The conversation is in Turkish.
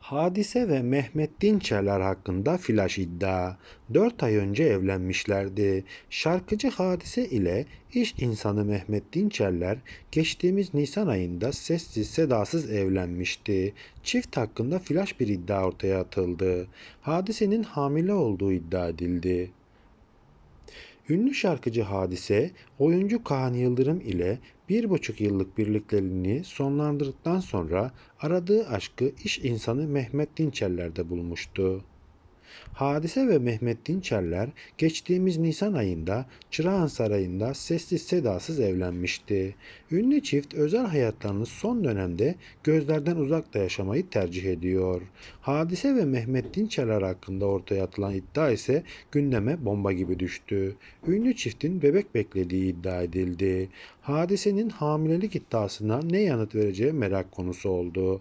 Hadise ve Mehmet Dinçerler hakkında flash iddia. 4 ay önce evlenmişlerdi. Şarkıcı Hadise ile iş insanı Mehmet Dinçerler geçtiğimiz Nisan ayında sessiz sedasız evlenmişti. Çift hakkında flash bir iddia ortaya atıldı. Hadisenin hamile olduğu iddia edildi. Ünlü şarkıcı Hadise, oyuncu Kaan Yıldırım ile bir buçuk yıllık birlikteliğini sonlandırdıktan sonra aradığı aşkı iş insanı Mehmet Dinçerler'de bulmuştu. Hadise ve Mehmet Dinçerler geçtiğimiz Nisan ayında Çırağan Sarayı'nda sessiz sedasız evlenmişti. Ünlü çift özel hayatlarını son dönemde gözlerden uzakta yaşamayı tercih ediyor. Hadise ve Mehmet Dinçerler hakkında ortaya atılan iddia ise gündeme bomba gibi düştü. Ünlü çiftin bebek beklediği iddia edildi. Hadisenin hamilelik iddiasına ne yanıt vereceği merak konusu oldu.